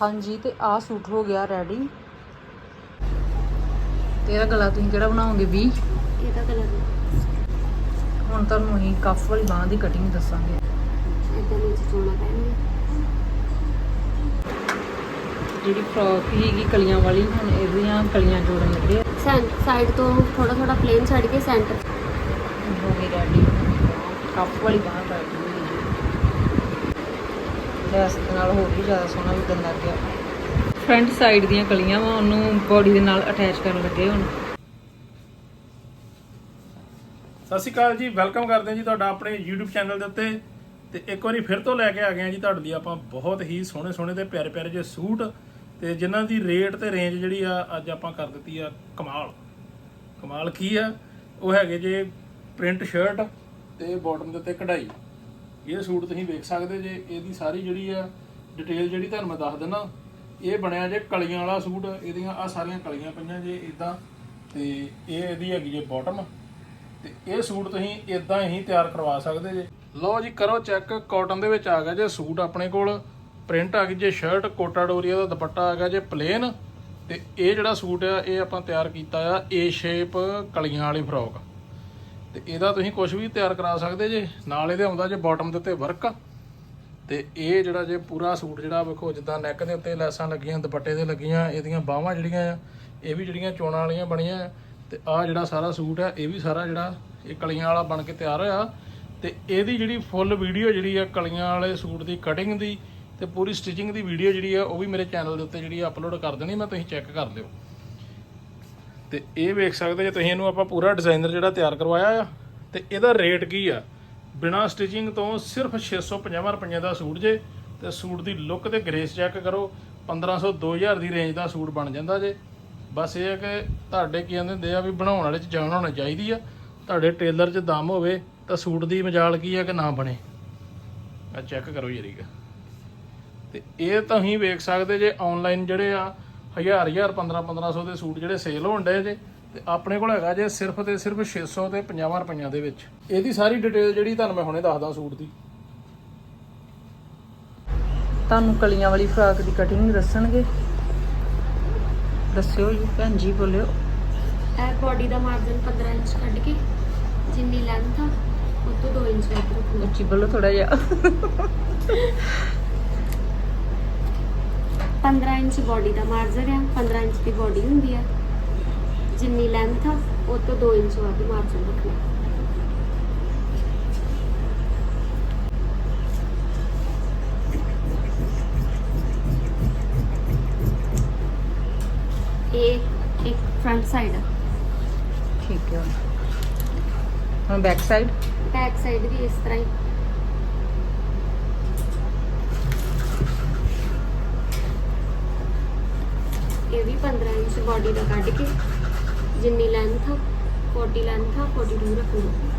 ਹਾਂਜੀ ਤੇ ਆਹ ਸੂਟ ਹੋ ਗਿਆ ਰੈਡੀ ਤੇਰਾ ਗਲਾ ਤੁਸੀਂ ਕਿਹੜਾ ਬਣਾਓਗੇ 20 ਇਹਦਾ ਕਲਰ ਹੁਣ ਤੁਹਾਨੂੰ ਅਸੀਂ ਕਫ ਵਾਲੀ ਬਾਹ ਦੀ ਕਟਿੰਗ ਦੱਸਾਂਗੇ। ਇਦਾਂ ਨੀਚੇ ਚੋਣਾ ਪੈਣਗੇ ਜਿਹੜੀ ਫਰੋਕ ਸੀਗੀ ਕਲੀਆਂ ਵਾਲੀ ਹੁਣ ਇਹਦੀਆਂ ਕਲੀਆਂ ਜੋੜਨ ਲੱਗੇ ਸਾਈਡ ਤੋਂ ਥੋੜਾ ਥੋੜਾ ਪਲੇਨ ਛੱਡ ਕੇ ਸੈਂਟਰ ਹੋ ਗਈ ਰੈਡੀ ਕਫ ਵਾਲੀ ਬਾਹ ਕਰ ਲੈਸ ਦੇ ਨਾਲ ਹੋਰ ਵੀ ਜ਼ਿਆਦਾ ਸੋਹਣਾ ਲੱਗਣ ਲੱਗ ਗਿਆ। ਫਰੰਟ ਸਾਈਡ ਦੀਆਂ ਕਲੀਆਂ ਵਾ, ਉਹਨੂੰ ਬੋਡੀ ਦੇ ਨਾਲ ਅਟੈਚ ਕਰਨ ਲੱਗੇ ਹੁਣ। ਸਤਿ ਸ਼੍ਰੀ ਅਕਾਲ ਜੀ ਵੈਲਕਮ ਕਰਦੇ ਹਾਂ ਜੀ ਤੁਹਾਡਾ ਆਪਣੇ YouTube ਚੈਨਲ ਦੇ ਉੱਤੇ। ਤੇ ਇੱਕ ਵਾਰੀ ਫਿਰ ਤੋਂ ਲੈ ਕੇ ਆ ਗਏ ਹਾਂ ਜੀ ਤੁਹਾਡੇ ਲਈ ਆਪਾਂ ਬਹੁਤ ਹੀ ਸੋਹਣੇ ਸੋਹਣੇ ਤੇ ਪਿਆਰੇ ਪਿਆਰੇ ਜਿਹੇ ਸੂਟ। ਤੇ ਜਿਨ੍ਹਾਂ ਦੀ ਰੇਟ ਤੇ ਰੇਂਜ ਜਿਹੜੀ ਆ, ਅੱਜ ਆਪਾਂ ਕਰ ਦਿੱਤੀ ਆ ਕਮਾਲ। ਕਮਾਲ ਕੀ ਆ? ਉਹ ਹੈਗੇ ਜੇ ਪ੍ਰਿੰਟ ਸ਼ਰਟ ਤੇ ਬਾਟਮ ਦੇ ਉੱਤੇ ਕਢਾਈ। ਇਹ ਸੂਟ ਤੁਸੀਂ ਵੇਖ ਸਕਦੇ ਜੇ, ਇਹਦੀ ਸਾਰੀ ਜਿਹੜੀ ਆ ਡਿਟੇਲ ਜਿਹੜੀ ਤੁਹਾਨੂੰ ਮੈਂ ਦੱਸ ਦਿੰਦਾ ਇਹ ਬਣਿਆ ਜੇ ਕਲੀਆਂ ਵਾਲਾ ਸੂਟ, ਇਹਦੀਆਂ ਆ ਸਾਰੀਆਂ ਕਲੀਆਂ ਪਈਆਂ ਜੇ ਇਦਾਂ ਤੇ ਇਹ ਇਹਦੀ ਹੈਗੀ ਜੇ ਬਾਟਮ ਤੇ ਇਹ ਸੂਟ ਤੁਸੀਂ ਇਦਾਂ ਹੀ ਤਿਆਰ ਕਰਵਾ ਸਕਦੇ ਜੇ। ਲਓ ਜੀ, ਕਰੋ ਚੈੱਕ ਕਾਟਨ ਦੇ ਵਿੱਚ ਆ ਗਿਆ ਜੇ ਸੂਟ ਆਪਣੇ ਕੋਲ ਪ੍ਰਿੰਟ ਆ ਗਈ ਜੇ ਸ਼ਰਟ ਕੋਟਾ ਡੋਰੀਆ ਦਾ ਦੁਪੱਟਾ ਆ ਗਿਆ ਜੇ ਪਲੇਨ ਤੇ ਇਹ ਜਿਹੜਾ ਸੂਟ ਆ, ਇਹ ਆਪਾਂ ਤਿਆਰ ਕੀਤਾ ਆ ਏ ਸ਼ੇਪ ਕਲੀਆਂ ਵਾਲੀ ਫਰੋਕ ਤੇ ਇਹਦਾ ਤੁਸੀਂ ਕੁਝ ਵੀ ਤਿਆਰ ਕਰਾ ਸਕਦੇ ਜੇ। ਨਾਲ ਇਹਦੇ ਆਉਂਦਾ ਜੇ ਬਾਟਮ ਦੇ ਉੱਤੇ ਵਰਕ ਤੇ ਇਹ ਜਿਹੜਾ ਜੇ ਪੂਰਾ ਸੂਟ ਜਿਹੜਾ ਵੇਖੋ, ਜਿੱਦਾਂ ਨੈਕ ਦੇ ਉੱਤੇ ਲੈਸਾਂ ਲੱਗੀਆਂ, ਦੁਪੱਟੇ ਦੇ ਲੱਗੀਆਂ, ਇਹਦੀਆਂ ਬਾਹਾਂ ਜਿਹੜੀਆਂ ਆ, ਇਹ ਵੀ ਜਿਹੜੀਆਂ ਚੋਣਾਂ ਵਾਲੀਆਂ ਬਣੀਆਂ ਆ। ਤੇ ਆਹ ਜਿਹੜਾ ਸਾਰਾ ਸੂਟ ਆ, ਇਹ ਵੀ ਸਾਰਾ ਜਿਹੜਾ ਇਹ ਕਲੀਆਂ ਵਾਲਾ ਬਣ ਕੇ ਤਿਆਰ ਹੋਇਆ। ਤੇ ਇਹਦੀ ਜਿਹੜੀ ਫੁੱਲ ਵੀਡੀਓ ਜਿਹੜੀ ਆ, ਕਲੀਆਂ ਵਾਲੇ ਸੂਟ ਦੀ ਕਟਿੰਗ ਦੀ ਤੇ ਪੂਰੀ ਸਟਿਚਿੰਗ ਦੀ ਵੀਡੀਓ ਜਿਹੜੀ ਆ, ਉਹ ਵੀ ਮੇਰੇ ਚੈਨਲ ਦੇ ਉੱਤੇ ਜਿਹੜੀ ਅਪਲੋਡ ਕਰ ਦੇਣੀ, ਮੈਂ ਤੁਸੀਂ ਚੈੱਕ ਕਰ ਲਿਓ। ਤੇ ਇਹ ਵੇਖ ਸਕਦੇ ਜੇ ਤੁਸੀਂ ਇਹਨੂੰ ਆਪਾਂ ਪੂਰਾ ਡਿਜ਼ਾਈਨਰ ਜਿਹੜਾ ਤਿਆਰ ਕਰਵਾਇਆ ਆ, ਤੇ ਇਹਦਾ ਰੇਟ ਕੀ ਆ? ਬਿਨਾ ਸਟਿਚਿੰਗ ਤੋਂ ਸਿਰਫ 650 ਰੁਪਏ ਦਾ ਸੂਟ ਜੇ, ਤੇ ਸੂਟ ਦੀ ਲੁੱਕ ਤੇ ਗ੍ਰੇਸ ਚੈੱਕ ਕਰੋ 1500 2000 ਦੀ ਰੇਂਜ ਦਾ ਸੂਟ ਬਣ ਜਾਂਦਾ ਜੇ। ਬਸ ਇਹ ਹੈ ਕਿ ਤੁਹਾਡੇ ਕੀ ਕਹਿੰਦੇ ਹੁੰਦੇ ਆ ਵੀ ਬਣਾਉਣ ਵਾਲੇ ਚ ਜਾਨ ਹੋਣੀ ਚਾਹੀਦੀ ਆ। ਤੁਹਾਡੇ ਟੇਲਰ 'ਚ ਦਮ ਹੋਵੇ, ਤਾਂ ਸੂਟ ਦੀ ਮਜਾਲ ਕੀ ਆ ਕਿ ਨਾ ਬਣੇ। ਆ ਚੈੱਕ ਕਰੋ ਜਰੀਗਾ ਤੇ ਇਹ ਤੁਸੀਂ ਵੇਖ ਸਕਦੇ ਜੇ ਆਨਲਾਈਨ ਜਿਹੜੇ ਆ ਹਜ਼ਾਰ ਹਜ਼ਾਰ 15 1500 ਦੇ ਸੂਟ ਜਿਹੜੇ ਸੇਲ ਹੋਣ ਡਏ ਜੇ ਤੇ ਆਪਣੇ ਕੋਲ ਹੈਗਾ ਜੇ ਸਿਰਫ ਤੇ ਸਿਰਫ 600 ਤੇ 50 ਰੁਪਈਆਂ ਦੇ ਵਿੱਚ। ਇਹਦੀ ਸਾਰੀ ਡਿਟੇਲ ਜਿਹੜੀ ਤੁਹਾਨੂੰ ਮੈਂ ਹੁਣੇ ਦੱਸਦਾ ਸੂਟ ਦੀ। ਤੁਹਾਨੂੰ ਕਲੀਆਂ ਵਾਲੀ ਫਰਾਕ ਦੀ ਕਟਿੰਗ ਦੱਸਣਗੇ? ਦੱਸਿਓ ਜੀ ਭੈਣ ਜੀ ਬੋਲਿਓ। ਇਹ ਬਾਡੀ ਦਾ ਮਾਰਜਨ 15 ਇੰਚ ਕੱਢ ਕੇ ਜਿੰਨੀ ਲੈਂਥ ਆ ਉਹ ਤੋਂ 2 ਇੰਚ ਵੱਧ ਰੱਖਣਾ ਉੱਚੀ ਬੋਲੋ ਥੋੜਾ ਜਿਹਾ। 15 ਇੰਚ ਬਾਡੀ ਦਾ ਮਾਰਜਨ ਆ 15 ਇੰਚ ਦੀ ਬਾਡੀ ਹੁੰਦੀ ਆ। ਜਿੰਨੀ ਲੈਂਥ ਆ ਉਹ ਤੋਂ 2 ਇੰਚ ਵੱਧ ਮਾਰਜਨ ਰੱਖਣਾ। ਇਹ ਇੱਕ ਫਰੰਟ ਸਾਈਡ ਆ। ਠੀਕ ਹੈ। ਹੁਣ ਬੈਕ ਸਾਈਡ ਬੈਕ ਸਾਈਡ ਵੀ ਇਸ ਤਰ੍ਹਾਂ ਹੀ। ਇਹ ਵੀ 15 ਇੰਚ ਬਾਡੀ ਦਾ ਕੱਢ ਕੇ ਜਿੰਨੀ ਲੈਂਥ 40 ਲੈਂਥ ਆ 42 ਰੱਖੂਗਾ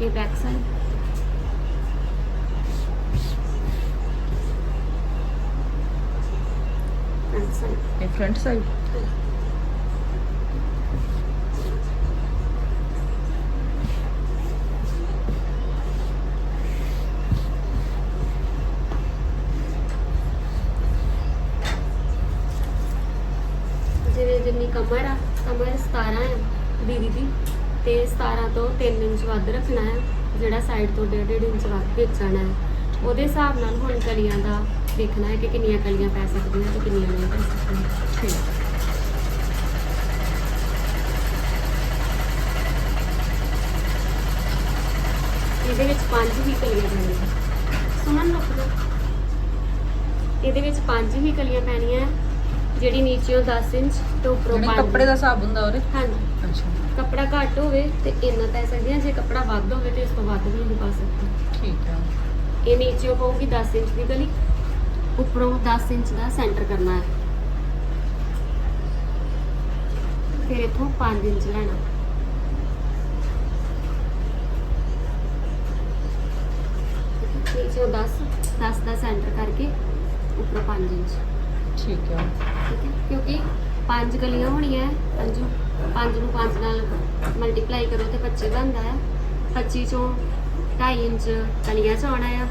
ਇਹ ਬੈਕ ਸਾਈਡ ਸਾਈਡ ਇਹ ਜਿਵੇਂ ਜਿੰਨੀ ਕਮਰ ਆ, ਕਮਰ 17 ਹੈ ਦੀਦੀ ਦੀ, ਤੇ 17 ਤੋਂ 3 ਇੰਚ ਵੱਧ ਰੱਖਣਾ ਹੈ ਜਿਹੜਾ ਸਾਈਡ ਤੋਂ 1.5 ਇੰਚ ਵੱਧ ਵੇਚਣਾ ਹੈ ਉਹਦੇ ਹਿਸਾਬ ਨਾਲ ਹੁਣ ਕਲੀਆਂ ਦਾ ਦੇਖਣਾ ਹੈ ਕਿ ਕਿੰਨੀਆਂ ਕਲੀਆਂ ਪੈ ਸਕਦੀਆਂ ਤੇ ਕਿੰਨੀਆਂ ਨਹੀਂ ਪੈ ਸਕਦੀਆਂ। ਠੀਕ। ਇਹਦੇ ਵਿੱਚ ਪੰਜ ਹੀ ਕਲੀਆਂ ਪੈਣੀਆਂ। ਸੁਣਨ ਲੱਗ ਪਿਆ ਇਹਦੇ ਵਿੱਚ ਪੰਜ ਹੀ ਕਲੀਆਂ ਪੈਣੀਆਂ। ਜਿਹੜੀ ਨੀਚੇੋਂ 10 ਇੰਚ ਤੇ ਉੱਪਰੋਂ ਯਾਨੀ 5 ਕੱਪੜੇ ਦਾ ਹਿਸਾਬ ਹੁੰਦਾ ਉਹਦੇ? ਹਾਂਜੀ। ਅੱਛਾ। ਕੱਪੜਾ ਘੱਟ ਹੋਵੇ ਤੇ ਇੰਨਾ ਪੈ ਸਕਦੀਆਂ ਜੇ ਕੱਪੜਾ ਵੱਧ ਹੋਵੇ ਤੇ ਇਸ ਤੋਂ ਵੱਧ ਵੀ ਨਹੀਂ ਪਾ ਸਕਦੇ। ਠੀਕ ਹੈ। ਇਹ ਨੀਚੇੋਂ ਪਊਗੀ 10 ਇੰਚ ਦੀ ਗਲੀ। ਉੱਪਰੋਂ 10 ਇੰਚ ਦਾ ਸੈਂਟਰ ਕਰਨਾ ਹੈ। ਫਿਰ ਇੱਥੋਂ 5 ਇੰਚ ਲੈਣਾ। ਨੀਚੇ 10 10 ਦਾ ਸੈਂਟਰ ਕਰਕੇ ਉੱਪਰ 5 ਇੰਚ। ਠੀਕ ਹੈ। ਠੀਕ ਹੈ? ਕਿਉਂਕਿ ਪੰਜ ਗਲੀਆਂ ਹੋਣੀਆਂ ਅੰਜੂ ਪੰਜ ਨੂੰ ਪੰਜ ਨਾਲ ਮਲਟੀਪਲਾਈ ਕਰੋ ਤੇ 25 ਬਣਦਾ ਹੈ। 25 ਚੋਂ 2.5 ਇੰਚ ਕਲੀਆਂ ਚ ਆਉਣਾ ਆ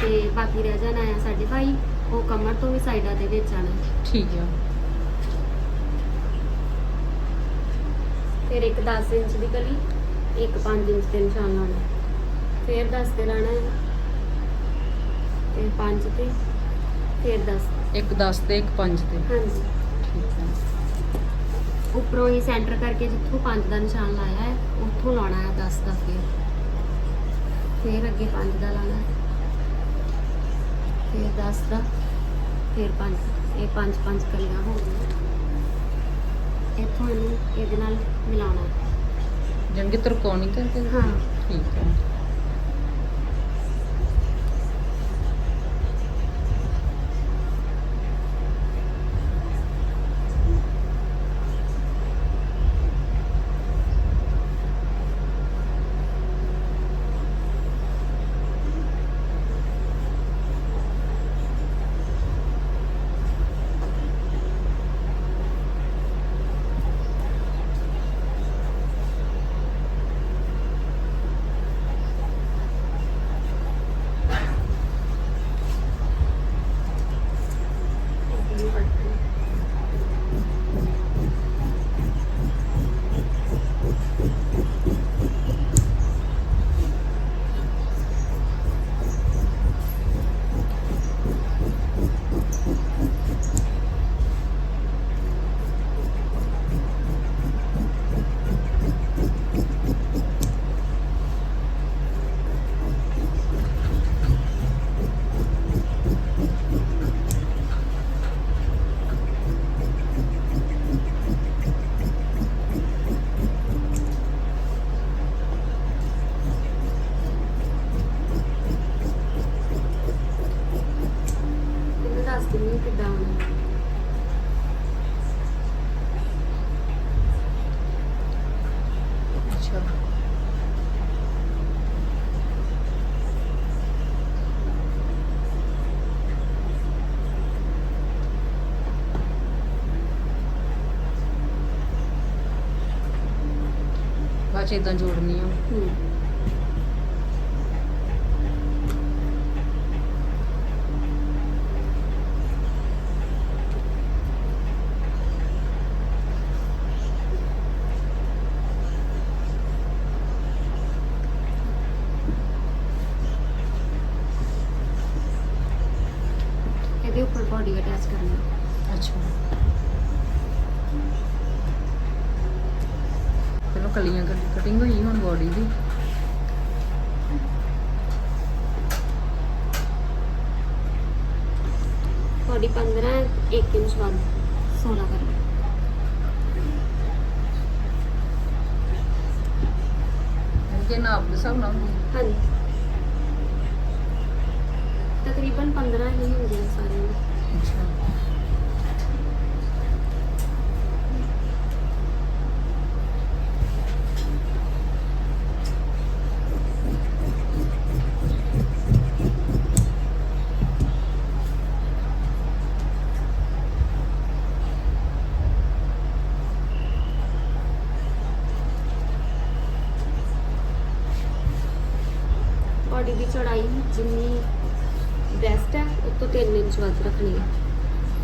ਤੇ ਬਾਕੀ ਰਹਿ ਜਾਣਾ ਆ ਸਾਡੇ ਭਾਈ ਉਹ ਕਮਰ ਤੋਂ ਵੀ ਸਾਈਡਾਂ ਦੇ ਵਿੱਚ ਆਣਾ ਠੀਕ ਹੈ ਫਿਰ ਇੱਕ 10 ਇੰਚ ਦੀ ਕਲੀ ਇੱਕ 5 ਇੰਚ ਦੇ ਨਿਸ਼ਾਨ ਲਾਉਣਾ। ਫਿਰ 10 ਤੇ ਲਾਣਾ ਹੈ। ਤੇ 5 ਤੇ ਫਿਰ 10 ਇੱਕ 10 ਤੇ ਇੱਕ 5 ਤੇ। ਹਾਂਜੀ। ਠੀਕ ਹੈ ਉੱਪਰੋਂ ਹੀ ਸੈਂਟਰ ਕਰਕੇ ਜਿੱਥੋਂ 5 ਦਾ ਨਿਸ਼ਾਨ ਲਾਇਆ ਹੈ ਉੱਥੋਂ ਲਾਉਣਾ ਹੈ 10 ਦਾ ਫਿਰ। ਫਿਰ ਅੱਗੇ 5 ਦਾ ਲਾਣਾ ਹੈ। ਫਿਰ 10 ਦਾ ਫਿਰ 5 ਇਹ 5 5 ਕਲੀਆਂ ਹੋ ਗਈਆਂ। ਇੱਥੋਂ ਇਹਨੂੰ ਇਹਦੇ ਨਾਲ ਮਿਲਾਉਣਾ। ਜਾਣੀ ਕਿ ਤਰਕੋਣੀ ਕਰਕੇ? ਹਾਂ। ਠੀਕ ਹੈ। ਬਾਅਦ ਚ ਇਦਾਂ ਜੋੜਨੀ ਆ ਹੂੰ ਇਹਦੇ ਉੱਪਰ ਬੋਡੀ ਅਟੈਚ ਕਰਨੀ ਹੈ। ਅੱਛਾ ਪਹਿਲਾਂ ਕਲੀਆਂ ਕਟਿੰਗ ਹੋਈ ਹੁਣ ਬੋਡੀ ਦੀ ਬੋਡੀ 15 1 ਇੰਚ ਵੱਧ 16 ਕਰਨੀ ਜਾਣੀ ਕਿ ਨਾਪ ਦੇ ਹਿਸਾਬ ਨਾਲ ਹੁੰਦੀ। ਹਾਂਜੀ। ਤਕਰੀਬਨ 15 ਹੀ ਹੁੰਦੀਆਂ ਸਾਰੀਆਂ ਅੱਛਾ।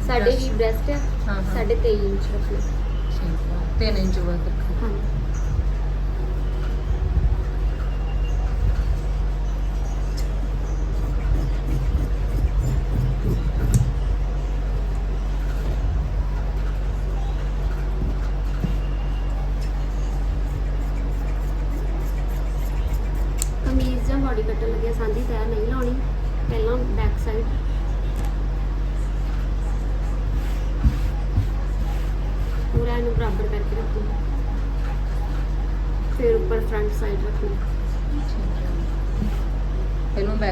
ਸਾਡੇ ਵੀ ਬ੍ਰੈਸਟ ਹੈ ਹਾਂ ਹਾਂ। ਸਾਡੇ 23 ਇੰਚ ਰੱਖਣੀ ਠੀਕ ਹੈ 3 ਇੰਚ ਵੱਧ ਰੱਖੋ। ਹਾਂ।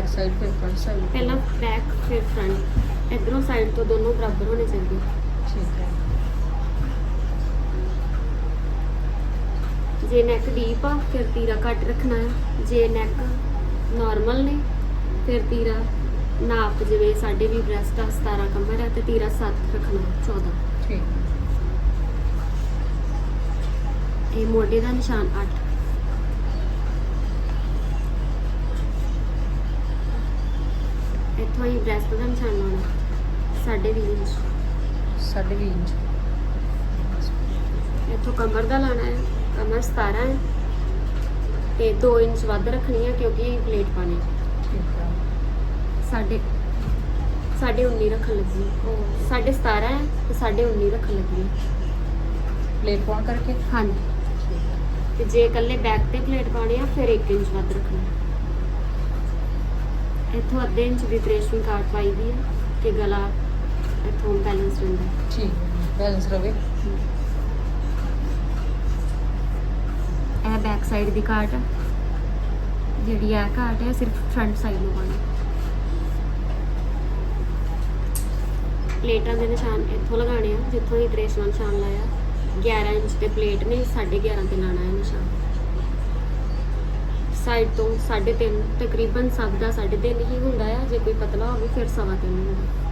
ਬੈਕ ਸਾਈਡ ਫਿਰ ਫਰੰਟ ਸਾਈਡ ਪਹਿਲਾਂ ਬੈਕ ਫਿਰ ਫਰੰਟ ਇਧਰੋਂ ਸਾਈਡ ਤੋਂ ਦੋਨੋਂ ਬਰਾਬਰ ਹੋਣੇ ਚਾਹੀਦੇ। ਠੀਕ ਹੈ। ਜੇ ਨੈਕ ਡੀਪ ਆ ਫਿਰ ਤੀਰਾ ਘੱਟ ਰੱਖਣਾ ਹੈ ਜੇ ਨੈਕ ਨਾਰਮਲ ਨੇ ਫਿਰ ਤੀਰਾ ਨਾਪ ਜਿਵੇਂ ਸਾਡੇ ਵੀ ਬ੍ਰੈਸਟ ਆ 17 ਕਮਰ ਹੈ ਤੇ ਤੀਰਾ 7 ਰੱਖਣਾ 14 ਠੀਕ। ਇਹ ਮੋਢੇ ਦਾ ਨਿਸ਼ਾਨ 8 ਇੱਥੋਂ ਹੀ ਬ੍ਰੈਸਟ ਦਾ ਨਿਸ਼ਾਨ ਲਾਉਣਾ ਸਾਢੇ ਵੀਹ ਇੰਚ। ਸਾਢੇ ਵੀਹ ਇੰਚ। ਇੱਥੋਂ ਕਮਰ ਦਾ ਲਾਣਾ ਹੈ ਕਮਰ 17 ਹੈ। ਤੇ 2 ਇੰਚ ਵੱਧ ਰੱਖਣੀ ਹੈ ਕਿਉਂਕਿ ਪਲੇਟ ਪਾਣੀ ਠੀਕ ਆ। ਸਾਡੇ ਸਾਡੇ 19 ਰੱਖਣ ਲੱਗੀ ਉਹ ਸਾਡੇ 17 ਹੈ ਤੇ ਸਾਡੇ 19 ਰੱਖਣ ਲੱਗੀ ਪਲੇਟ ਪਾਉਣ ਕਰਕੇ? ਹਾਂਜੀ। ਤੇ ਜੇ ਇਕੱਲੇ ਬੈਕ ਤੇ ਪਲੇਟ ਪਾਉਣੀ ਆ ਫਿਰ 1 ਇੰਚ ਵੱਧ ਰੱਖਣਾ ਇੱਥੋਂ ਅੱਧੇ ਇੰਚ ਦੀ ਟ੍ਰੇਸਿੰਗ ਕਾਰਡ ਪਾਈ ਦੀ ਹੈ ਕਿ ਗਲਾ ਇੱਥੋਂ ਬੈਲੈਂਸ ਰਹਿੰਦਾ। ਠੀਕ ਬੈਲੈਂਸ ਰਵੇ। ਇਹ ਬੈਕ ਸਾਈਡ ਦੀ ਕਾਟ ਜਿਹੜੀ ਇਹ ਕਾਟ ਹੈ ਸਿਰਫ ਫਰੰਟ ਸਾਈਡ ਨੂੰ ਪਾਣੀ ਪਲੇਟਾਂ ਦੇ ਨਿਸ਼ਾਨ ਇੱਥੋਂ ਲਗਾਣੇ ਆ ਜਿੱਥੋਂ ਦੀ ਟ੍ਰੇਸ ਨਾਲ ਨਿਸ਼ਾਨ ਲਾਇਆ। 11 ਇੰਚ ਤੇ ਪਲੇਟ ਨੇ 11.5 ਤੇ ਲਾਣਾ ਹੈ ਨਿਸ਼ਾਨ। ਸਾਈਡ ਤੋਂ 3.5 ਤਕਰੀਬਨ ਸਭ ਦਾ 3.5 ਹੀ ਹੁੰਦਾ ਆ। ਜੇ ਕੋਈ ਪਤਲਾ ਹੋਵੇ, ਫਿਰ 3.5 ਹੁੰਦਾ।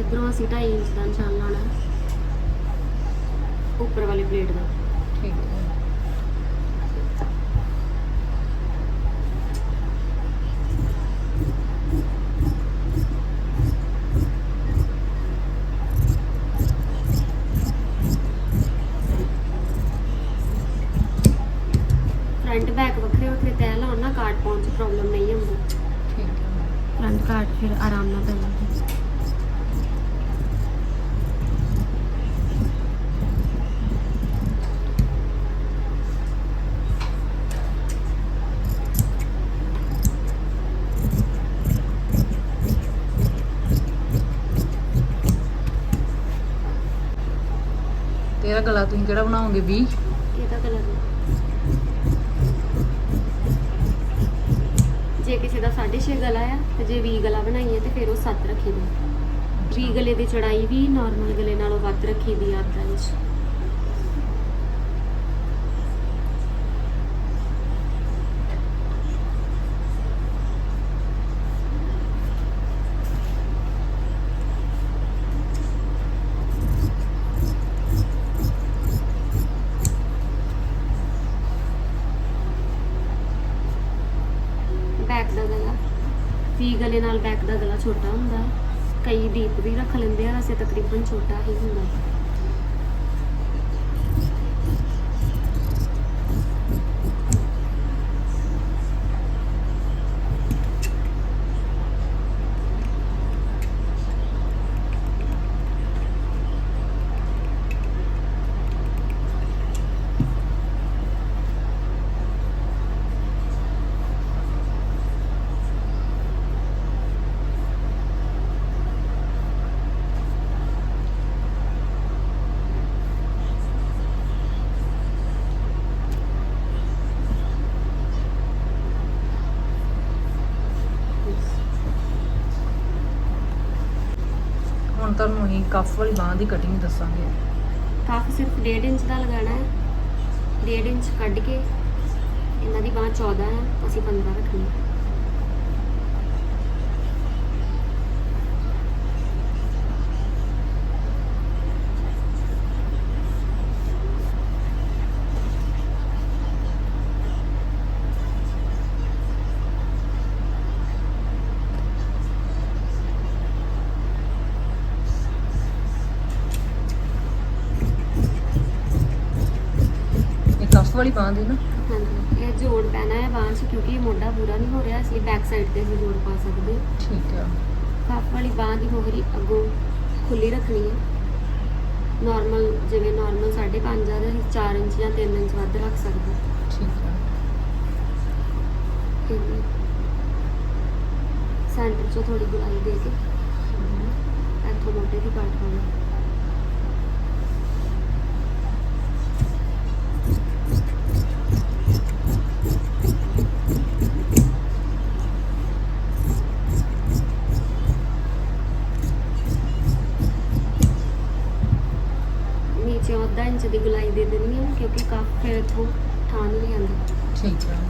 ਇਧਰੋਂ ਅਸੀਂ 2.5 ਇੰਚ ਦਾ ਨਿਸ਼ਾਨ ਲਾਉਣਾ। ਉੱਪਰ ਵਾਲੀ ਪਲੇਟ ਦਾ। ਠੀਕ ਹੈ ਫਰੰਟ ਬੈਕ ਵੱਖਰੇ ਵੱਖਰੇ ਤੈਅ ਲਾਉਣ ਨਾਲ ਕਾਰਡ ਪਾਉਣ 'ਚ ਪ੍ਰੋਬਲਮ ਨਹੀਂ ਹੁੰਦੀ ਠੀਕ ਹੈ ਫਰੰਟ ਕਾਰਡ ਫਿਰ ਆਰਾਮ ਨਾਲ ਪੈ ਜਾਂਦਾ ਤੇਰਾ ਗਲਾ ਤੁਸੀਂ ਕਿਹੜਾ ਬਣਾਓਗੇ 20 ਇਹਦਾ ਕਲਰ ਜੇ ਕਿਸੇ ਦਾ 6.5 ਗਲਾ ਆ ਤੇ ਜੇ 20 ਗਲਾ ਬਣਾਈਏ ਤੇ ਫਿਰ ਉਹ 7 ਰੱਖੀ ਦੀ। 20 ਗਲੇ ਦੀ ਚੜਾਈ ਵੀ ਨਾਰਮਲ ਗਲੇ ਨਾਲੋਂ ਵੱਧ ਰੱਖੀ ਦੀ ਆ ਅੱਧਾ ਇੰਚ ਬੈਕ ਦਾ ਗਲਾ ਵੀ ਗਲੇ ਨਾਲ ਬੈਕ ਦਾ ਗਲਾ ਛੋਟਾ ਹੁੰਦਾ ਹੈ। ਕਈ ਡੀਪ ਵੀ ਰੱਖ ਲੈਂਦੇ ਆ ਛੋਟਾ ਹੀ ਹੁੰਦਾ ਹੈ। ਹੁਣ ਤੁਹਾਨੂੰ ਅਸੀਂ ਕਫ ਵਾਲੀ ਬਾਹ ਦੀ ਕਟਿੰਗ ਦੱਸਾਂਗੇ। ਕੱਫ ਸਿਰਫ 1.5 ਇੰਚ ਦਾ ਲਗਾਉਣਾ ਹੈ। 1.5 ਇੰਚ ਕੱਢ ਕੇ ਇਹਨਾਂ ਦੀ ਬਾਂਹ 14 ਹੈ, ਅਸੀਂ 15 ਰੱਖਣੀ ਹੈ। ਬਾਹ ਦੀ ਨਾ। ਹਾਂਜੀ ਇਹ ਜੋੜ ਪੈਣਾ ਹੈ ਬਾਂਹ 'ਚ ਕਿਉਂਕਿ ਇਹ ਮੋਢਾ ਪੂਰਾ ਨਹੀਂ ਹੋ ਰਿਹਾ ਇਸ ਲਈ ਬੈਕ ਸਾਈਡ ਤੇ ਅਸੀਂ ਜੋੜ ਪਾ ਸਕਦੇ ਹਾਂ। ਠੀਕ ਆ। ਕੱਫ ਵਾਲੀ ਬਾਂਹ ਦੀ ਮੋਹਰੀ ਅੱਗੋਂ ਖੁੱਲੀ ਰੱਖਣੀ ਹੈ। ਨਾਰਮਲ ਜਿਵੇਂ ਨਾਰਮਲ 5.5 ਆ ਤਾਂ ਅਸੀਂ 4 ਇੰਚ ਜਾਂ 3 ਇੰਚ ਵੱਧ ਰੱਖ ਸਕਦੇ ਹਾਂ। ਠੀਕ ਆ। ਸੈਂਟਰ 'ਚੋਂ ਥੋੜੀ ਗੁਲਾਈ ਦੇ ਕੇ ਇੱਥੋਂ ਮੋਢੇ ਦੀ ਕੱਟ ਪਾਉਣੀ। ਨੀਚੇ ਅੱਧਾ ਦੀ ਗੁਲਾਈ ਦੇ ਦਿੰਦੀ ਹਾਂ ਕਿਉਂਕਿ ਕਾਫੀ ਫਿਰ ਇੱਥੋਂ ਠਾਣ ਨਹੀਂ ਆਉਂਦੀ ਠੀਕ ਆ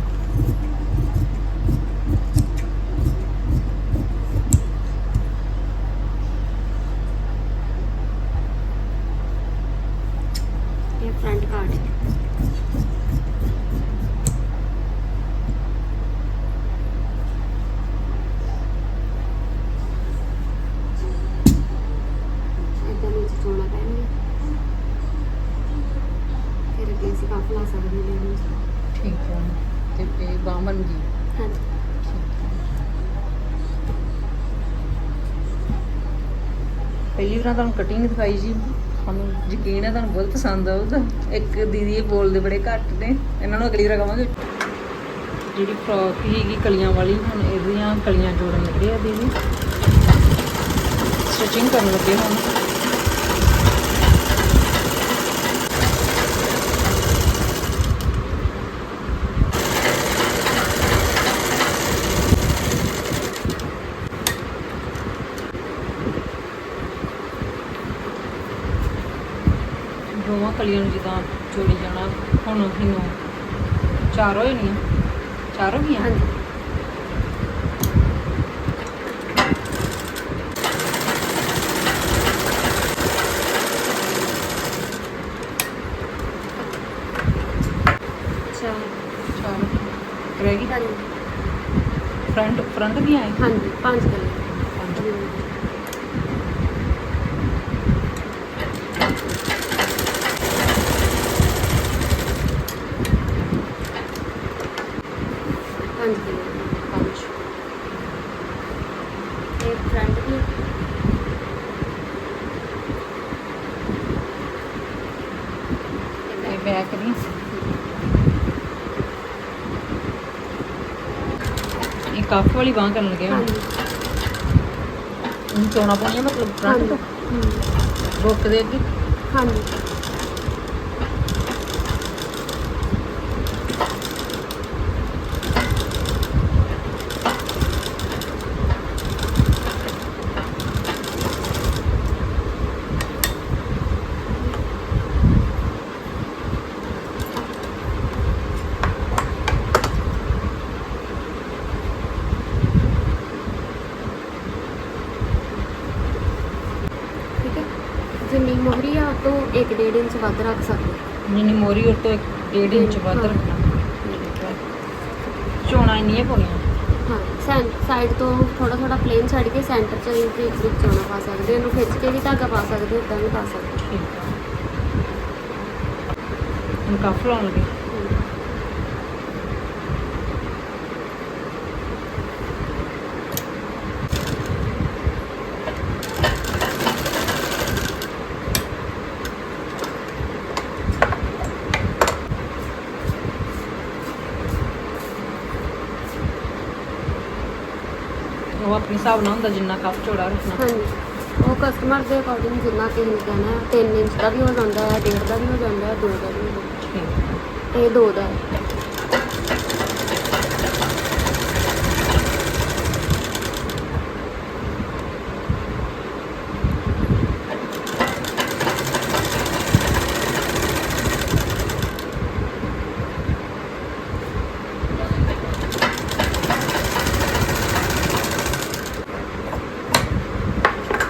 ਬਣ ਗਈ ਹਾਂਜੀ ਤਰ੍ਹਾਂ ਤੁਹਾਨੂੰ ਕਟਿੰਗ ਦਿਖਾਈ ਜੀ। ਸਾਨੂੰ ਯਕੀਨ ਹੈ ਤੁਹਾਨੂੰ ਬਹੁਤ ਪਸੰਦ ਆਊਗਾ ਇੱਕ ਦੀਦੀ ਇਹ ਬੋਲਦੇ ਬੜੇ ਘੱਟ ਨੇ। ਇਹਨਾਂ ਨੂੰ ਅਗਲੀ ਵਾਰ ਕਵਾਂਗੇ। ਜਿਹੜੀ ਫਰੋਕ ਸੀਗੀ ਕਲੀਆਂ ਵਾਲੀ, ਹੁਣ ਇਹਦੀਆਂ ਕਲੀਆਂ ਜੋੜਨ ਲੱਗੇ ਆ ਦੀਦੀ। ਸਟਿਚਿੰਗ ਕਰਨ ਲੱਗੇ ਹੁਣ। ਕਲੀਆਂ ਨੂੰ ਜਿੱਦਾਂ ਜੋੜੀ ਜਾਣਾ ਹੁਣ ਇਹਨੂੰ ਚਾਰ ਹੋਏ ਨਹੀਂ ਚਾਰ ਹੋ ਗਈਆਂ? ਹਾਂਜੀ। ਅੱਛਾ। ਚਾਰ ਰਹਿ ਗਈ? ਹਾਂਜੀ। ਫਰੰਟ ਫਰੰਟ ਦੀਆਂ ਆਏ ਹਾਂਜੀ ਪੰਜ ਪੰਜ ਪੰਜ ਕਲਰ ਪੰਜ ਇਹ ਫਰੰਟ ਦੀ ਇਹ ਬੈਕ ਦੀ ਇਹ ਕੱਫ ਵਾਲੀ ਬਾਂਹ ਕਰਨ ਲੱਗੇ ਹਾਂਜੀ। ਹੁਣ ਚੋਣਾ ਪਾਉਣੀਆਂ ਮਤਲਬ ਫਰੰਟ ਤੋਂ। ਬੁੱਕ ਦੇ ਅੱਗੇ। ਹਾਂਜੀ ਠੀਕ ਹੈ ਆ ਉਹ ਤੋਂ 1.5 ਇੰਚ ਵੱਧ ਰੱਖ ਸਕਦੇ ਹਾਂ। ਜਿੰਨੀ ਮੋਰੀ ਤੋਂ 1.5 ਇੰਚ ਵੱਧ ਹਾਂ। ਰੱਖਣਾ। ਚੋਣਾ ਇੰਨੀਆਂ ਪਾਉਣੀਆਂ ਹਾਂ ਸੈਂ ਸਾਈਡ ਤੋਂ ਥੋੜਾ ਥੋੜਾ ਪਲੇਨ ਛੱਡ ਕੇ ਸੈਂਟਰ ਚ ਇੱਕ ਵਿੱਚ ਚੋਣਾ ਪਾ ਸਕਦੇ ਹੋ ਇਹਨੂੰ ਖਿੱਚ ਕੇ ਵੀ ਧਾਗਾ ਪਾ ਸਕਦੇ ਹੋ ਇਦਾਂ ਵੀ ਪਾ ਸਕਦੇ ਹੋ ਠੀਕ ਆ। ਹੁਣ ਕੱਫ ਲਾਉਣ ਲੱਗੇ ਹਮ। ਉਹ ਆਪਣੇ ਹਿਸਾਬ ਨਾਲ ਹੁੰਦਾ ਜਿੰਨਾ ਕੱਫ ਚੌੜਾ ਰੱਖਣਾ। ਹਾਂਜੀ। ਉਹ ਕਸਟਮਰ ਦੇ ਅਕੋਰਡਿੰਗ ਜਿੰਨਾ ਕਿਸੇ ਨੇ ਕਹਿਣਾ ਹੈ 3 ਇੰਚ ਦਾ ਵੀ ਹੋ ਜਾਂਦਾ ਹੈ 1.5 ਦਾ ਵੀ ਹੋ ਜਾਂਦਾ ਹੈ 2 ਦਾ ਵੀ ਹੋ ਜਾਂਦਾ ਠੀਕ ਹੈ। ਇਹ 2 ਦਾ ਹੈ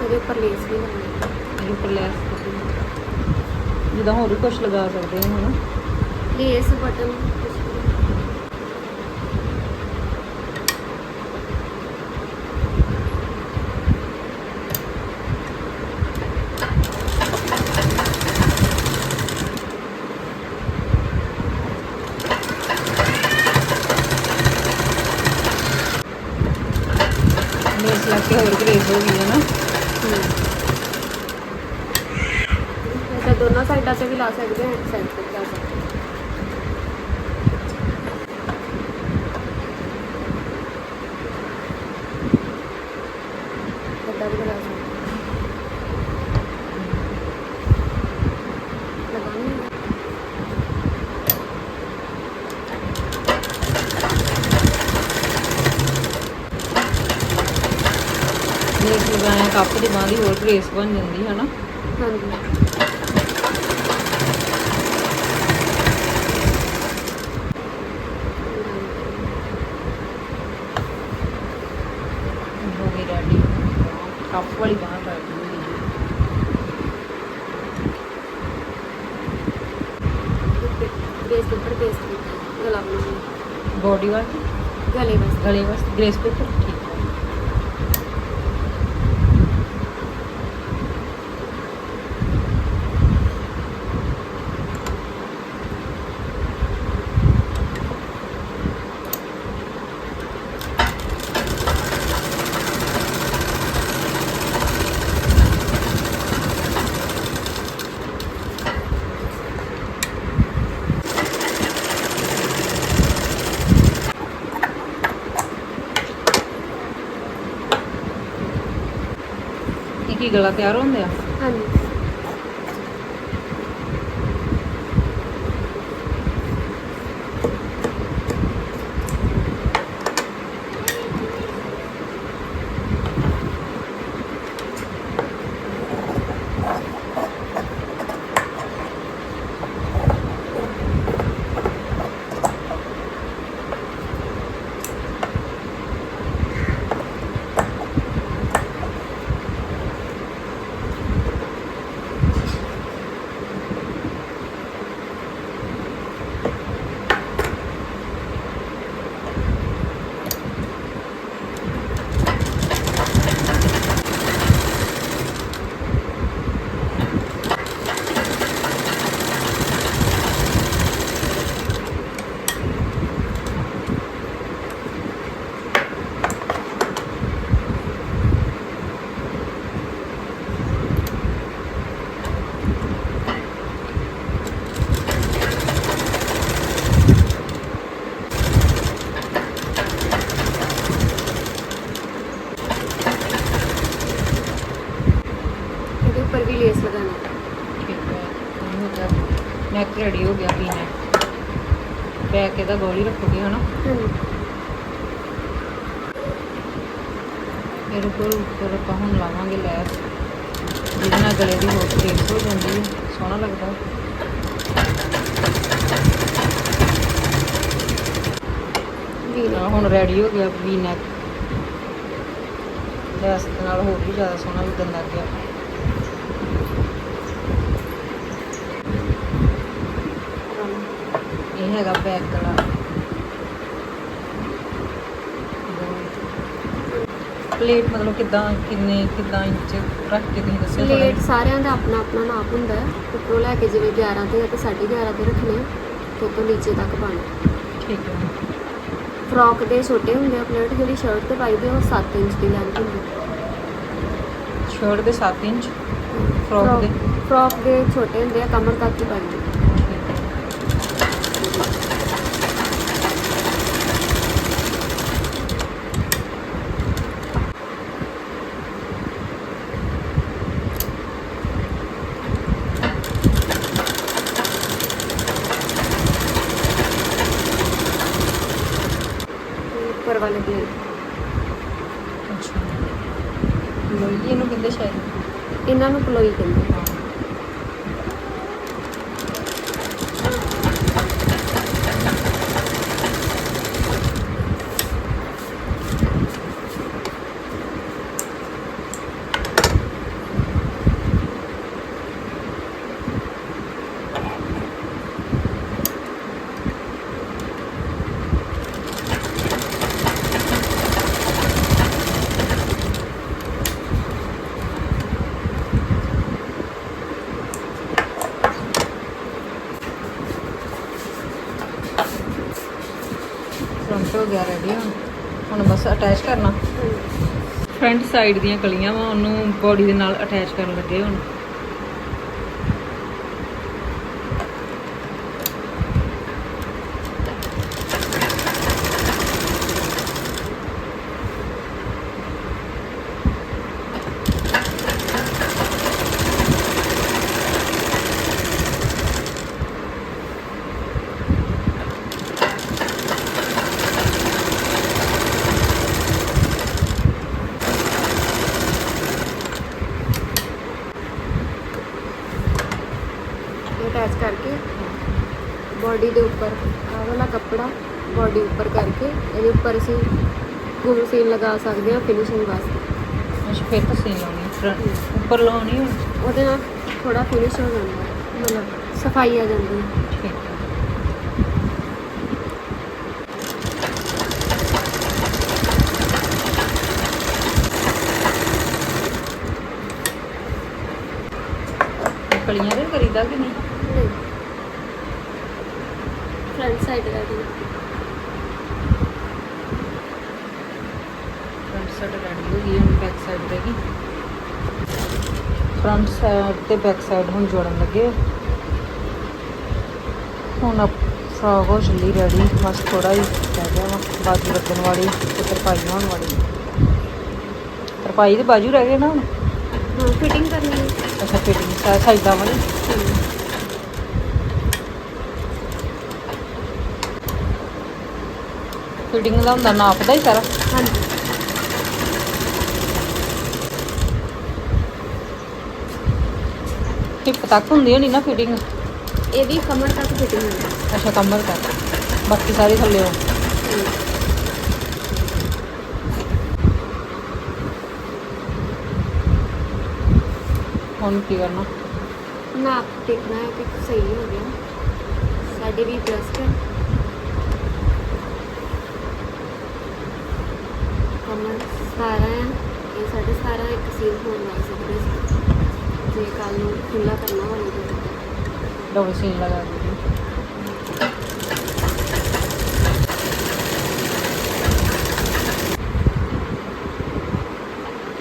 ਇਹਦੇ ਉੱਪਰ ਲੇਸ ਵੀ ਲਾਉਣੀ ਹੈ ਇਹਦੇ ਉੱਪਰ ਲੈਸ ਜਿੱਦਾਂ ਹੋਰ ਵੀ ਕੁਝ ਲਗਾ ਸਕਦੇ ਹਾਂ ਹਨਾ ਲੇਸ ਬਟਨ ਲੈਸ ਲਾ ਕੇ ਹੋਰ ਗ੍ਰੇਸ ਹੋ ਗਈ ਹੈ ਨਾ। ਇਹਦਾ ਦੋਨਾਂ ਸਾਈਡਾਂ ਤੇ ਵੀ ਲਾ ਸਕਦੇ ਹਾਂ। ਇੱਕ ਸਾਈਡ ਤੇ ਵੀ ਲਾ ਸਕਦੇ ਹਾਂ ਏਦਾਂ ਵੀ ਲਗਾ ਸਕਦੇ ਹਾਂ। ਲਗਾਉਣੀ ਹੈ। ਲੈਸ ਲਗਾਇਆ ਕੱਪ ਦੀ ਬਾਂਹ ਦੀ ਹੋਰ ਗ੍ਰੇਸ ਬਣ ਜਾਂਦੀ ਹੈ ਨਾ। ਹਾਂਜੀ ਹੋ ਗਈ ਰੈਡੀ ਕੱਪ ਵਾਲੀ ਬਾਂਹ ਕਰ ਦੂੰਗੀ ਬੇਸ ਦੇ ਉੱਪਰ ਬੇਸ ਤੇ ਗਲਾ ਬਣਾਉਣਾ ਬੋਡੀ ਵਾਸਤੇ ਗਲੇ ਵਾਸਤੇ ਗਲੇ ਗਲਾ ਤਿਆਰ ਹੁੰਦੇ ਆ ਹਾਂਜੀ ਇਹਦੇ ਉੱਪਰ ਵੀ ਲੇਸ ਲਗਾਣਾ ਹੈ ਠੀਕ ਹੈ ਹੁਣ ਹੋ ਗਿਆ ਨੈਕ ਰੈਡੀ ਹੋ ਗਿਆ ਵੀ ਨੈਕ ਬੈਕ ਇਹਦਾ ਗੋਲੀ ਰੱਖੋਗੇ ਹਨਾ ਹਾਂਜੀ ਫਿਰ ਉੱਪਰ ਉੱਪਰ ਆਪਾਂ ਹੁਣ ਲਾਵਾਂਗੇ ਲੈਸ। ਜਿਹਦੇ ਨਾਲ ਗਲੇ ਦੀ ਹੋਰ ਸ਼ੇਪ ਹੋ ਜਾਂਦੀ ਹੈ। ਸੋਹਣਾ ਲੱਗਦਾ। ਵੀ ਹੁਣ ਰੈਡੀ ਹੋ ਗਿਆ ਵੀ ਨੈਕ ਲੈਸ ਦੇ ਨਾਲ ਹੋਰ ਵੀ ਜ਼ਿਆਦਾ ਸੋਹਣਾ ਲੱਗਣ ਲੱਗ ਗਿਆ। ਹੈਗਾ ਬੈਕ ਗਲਾ ਪਲੇਟ ਮਤਲਬ ਕਿਦਾਂ ਕਿੰਨੇ ਕਿਦਾਂ ਇੰਚ ਰੱਖ ਕੇ ਤੁਸੀਂ ਦੱਸਿਆ ਪਲੇਟ ਸਾਰਿਆਂ ਦਾ ਆਪਣਾ ਆਪਣਾ ਨਾਪ ਹੁੰਦਾ ਹੈ। ਉੱਪਰੋਂ ਲੈ ਕੇ ਜਿਵੇਂ 11 ਤੇ ਤੇ 11.5 ਤੇ ਰੱਖਣੇ ਤੇ ਤੋਂ ਨੀਚੇ ਤੱਕ ਪਾਣਾ। ਠੀਕ ਹੈ। ਫਰੋਕ ਦੇ ਛੋਟੇ ਹੁੰਦੇ ਆ ਪਲੇਟ ਜਿਹੜੀ ਸ਼ਰਟ ਤੇ ਪਾਈ ਦੀ ਆ, ਉਹ 7 ਇੰਚ ਦੀ ਲੈਂਥ ਹੁੰਦੀ ਸ਼ਰਟ ਦੇ 7 ਇੰਚ? ਫਰੋਕ ਦੇ? ਫਰੋਕ ਦੇ ਛੋਟੇ ਹੁੰਦੇ ਆ ਕਮਰ ਤੱਕ ਹੀ ਪਾਈ ਦੀ ਤੇ ਉੱਪਰ ਵਾਲੇ ਪਲੇਟ ਅੱਛਾ ਲੋਈ ਇਹਨੂੰ ਕਹਿੰਦੇ ਸ਼ਾਇਦ ਇਹਨਾਂ ਨੂੰ ਪਲੋਈ ਕਹਿੰਦੇ ਆ। ਹਾਂ ਫਰੰਟ ਹੋ ਗਿਆ ਰੈਡੀ ਹੁਣ ਹੁਣ ਬਸ ਅਟੈਚ ਕਰਨਾ। ਫਰੰਟ ਸਾਈਡ ਦੀਆਂ ਕਲੀਆਂ ਵਾ, ਉਹਨੂੰ ਬੋਡੀ ਦੇ ਨਾਲ ਅਟੈਚ ਕਰਨ ਲੱਗੇ ਹੁਣ ਅਟੈਚ ਕਰਕੇ ਬਾਡੀ ਦੇ ਉੱਪਰ ਆਹ ਵਾਲਾ ਕੱਪੜਾ ਬਾਡੀ ਉੱਪਰ ਕਰਕੇ ਇਹਦੇ ਉੱਪਰ ਅਸੀਂ ਗੁੰਮ ਸੀਨ ਲਗਾ ਸਕਦੇ ਹਾਂ ਫਿਨਿਸ਼ਿੰਗ ਵਾਸਤੇ। ਅੱਛਾ ਫਿਰ ਤਾਂ ਸੀਨ ਲਾਉਣੀ ਫਰੰਟ ਉੱਪਰ ਲਾਉਣੀ ਹੁਣ ਉਹਦੇ ਨਾਲ ਥੋੜਾ ਫਿਨਿਸ਼ ਹੋ ਜਾਂਦਾ ਹੈ, ਮਤਲਬ ਸਫ਼ਾਈ ਆ ਜਾਂਦੀ ਹੈ। ਠੀਕ ਹੈ। ਕਲੀਆਂ ਦੇ ਕਰੀਦਾ ਕਿ ਨਹੀਂ front side ready front side ready ਹੋ ਗਈ ਹੁਣ ਬੈਕ ਸਾਈਡ ਰਹੇਗੀ ਫਰੰਟ ਸਾਈਡ ਤੇ ਬੈਕ ਸਾਈਡ ਹੁਣ ਜੋੜਨ ਲੱਗੇ। ਹੁਣ ਫਰਾਕ ਹੋ ਚੱਲੀ ਰੈਡੀ ਬਸ ਥੋੜਾ ਹੀ ਰਹਿ ਗਿਆ ਵਾ ਬਾਜੂ ਲੱਗਣ ਵਾਲੀ ਤੇ ਤਰਪਾਈ ਹੋਣ ਵਾਲੀ। ਤਰਪਾਈ ਤੇ ਬਾਜੂ ਰਹਿ ਗਏ ਨਾ ਹੁਣ? ਫਿਟਿੰਗ ਕਰਨੀ ਹੈ ਅੱਛਾ ਫਿਟਿੰਗ ਸਾਈਡਾਂ ਵਾਲੀ। ਫਿਟਿੰਗ ਦਾ ਹੁੰਦਾ ਨਾਪ ਦਾ ਹੀ ਸਾਰਾ। ਹਾਂਜੀ। ਹਿੱਪ ਤੱਕ ਹੁੰਦੀ ਹੋਣੀ ਨਾ ਫਿਟਿੰਗ ਇਹਦੀ ਕਮਰ ਤੱਕ ਫਿਟਿੰਗ ਹੈ ਅੱਛਾ ਕਮਰ ਤੱਕ। ਬਾਕੀ ਸਾਰੇ ਥੱਲੇ ਹੋ। ਹੁਣ ਕੀ ਕਰਨਾ? ਨਾਪ ਦੇਖਣਾ ਹੈ ਕਿ ਸਹੀ ਹੋ ਗਿਆ। ਸਾਡੇ ਵੀ ਬ੍ਰਸਟ ਹੈ। ਕਮਰ ਸਾਰਾ ਹੈ। ਇਹ ਸਾਡੇ ਸਾਰਾ ਇੱਕ ਸੀਲ ਸਕਦੇ ਸੀ ਜੇ ਕੱਲ ਨੂੰ ਖੁੱਲਾ ਕਰਨਾ ਹੋਵੇ ਡਬਲ ਸੀਨ ਲਗਾ ਦਿੱਤੀ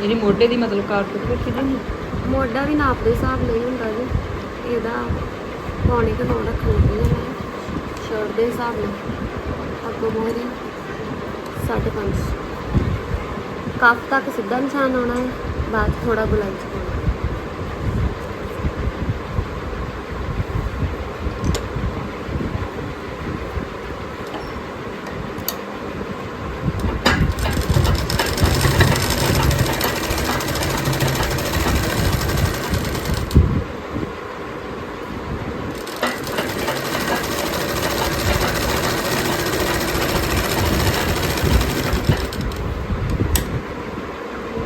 ਇਹਦੀ ਮੋਢੇ ਦੀ ਮਤਲਬ ਕਾਰਪਟ ਰੱਖੀ ਦੀ ਮੋਢਾ ਵੀ ਨਾਪ ਦੇ ਹਿਸਾਬ ਨਹੀਂ ਹੁੰਦਾ ਜੀ। ਇਹਦਾ ਪੌਣੇ ਕੁ ਨੌ ਰੱਖਣਾ ਹੈ। ਸ਼ਰਟ ਦੇ ਹਿਸਾਬ ਨਾਲ। ਅੱਗੋਂ ਮੋਹਰੀ ਸਾਢੇ ਪੰਜ ਕੱਫ ਤੱਕ ਸਿੱਧਾ ਨਿਸ਼ਾਨ ਆਉਣਾ ਹੈ। ਬਾਅਦ ਥੋੜਾ ਗੁਲਾਈ ਚ ਪਾਉਣਾ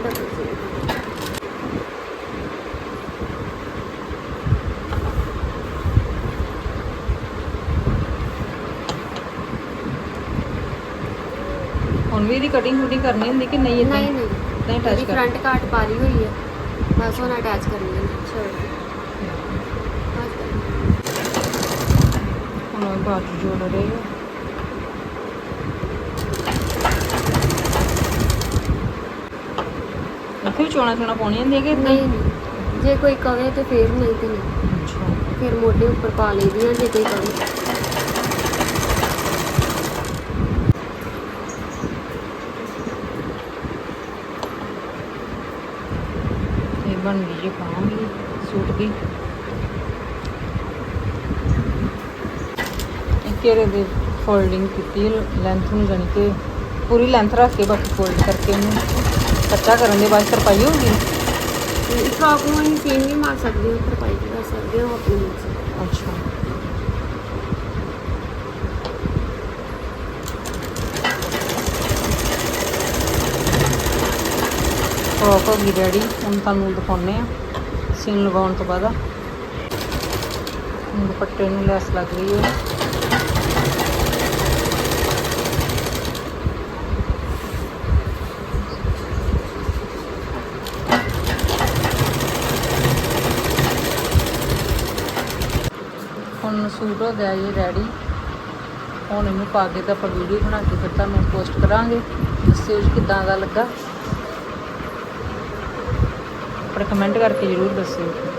ਡਬਲ ਸੀਲ। ਹੁਣ ਵੀ ਇਹਦੀ ਕਟਿੰਗ ਕੁਟਿੰਗ ਕਰਨੀ ਹੁੰਦੀ ਕਿ ਨਹੀਂ ਹੀ? ਨਹੀਂ ਨਹੀਂ। ਹੀ ਇਹਦੀ ਕਰ। ਫਰੰਟ ਕਾਟ ਪਾਰੀ ਹੋਈ ਹੈ ਬਸ ਹੁਣ ਅਟੈਚ ਕਰਨੀ ਹੈ। ਸ਼ਰਟ ਹੁਣ ਚ ਜੋੜ ਰਹੇਗਾ ਇੱਥੇ ਵੀ ਚੋਣਾ ਚੋਣਾ ਕਿ ਏਦਾਂ? ਹੀ? ਨਹੀਂ ਨਹੀਂ। ਜੇ ਕੋਈ ਕਵੇ ਤੇ ਫੇਰ ਨਹੀਂ ਤੇ ਨਹੀਂ। ਅੱਛਾ। ਫਿਰ ਮੋਢੇ ਉੱਪਰ ਪਾ ਲਈਦੀਆਂ ਜੇ ਕੋਈ ਕਵੇ। ਬਣ ਗਈ ਜੇ ਪਾਵਾਂਗੀ ਸੂਟ ਦੀ ਕਿਹੜੇ ਦੇ ਫੋਲਡਿੰਗ ਕੀਤੀ ਲੈਂਥ ਨੂੰ ਜਾਣੀ ਕਿ ਪੂਰੀ ਲੈਂਥ ਰੱਖ ਕੇ ਬਾਕੀ ਫੋਲਡ ਕਰਕੇ ਇਹਨੂੰ ਕੱਚਾ ਕਰਨ ਦੇ ਬਾਅਦ ਤਰਪਾਈ ਹੋਊਗੀ ਫਰਾਕ ਨੂੰ ਅਸੀਂ ਸੀਨ ਵੀ ਮਾਰ ਸਕਦੇ ਹਾਂ ਤਰਪਾਈ ਵੀ ਕਰ ਸਕਦੇ ਹਾਂ ਆਪਣੀ ਮਰਜ਼ੀ ਅੱਛਾ। ਫਰੋਕ ਹੋ ਗਈ ਰੈਡੀ ਹੁਣ ਤੁਹਾਨੂੰ ਦਿਖਾਉਨੇ ਆ ਸੀਨ ਲਗਾਉਣ ਤੋਂ ਬਾਅਦ। ਦੁਪੱਟੇ ਨੂੰ ਲੈਸ ਲੱਗ ਰਹੀ ਹੈ। ਹੁਣ ਸੂਟ ਹੋ ਗਿਆ ਜੀ ਰੈਡੀ ਹੁਣ ਇਹਨੂੰ ਪਾ ਕੇ ਤਾਂ ਆਪਾਂ ਵੀਡੀਓ ਬਣਾ ਕੇ ਫਿਰ ਤੁਹਾਨੂੰ ਪੋਸਟ ਕਰਾਂਗੇ। ਦੱਸਿਓ ਜੀ ਕਿਦਾਂ ਦਾ ਲੱਗਾ। ਆਪਣੇ ਕਮੈਂਟ ਕਰਕੇ ਜ਼ਰੂਰ ਦੱਸਿਓ।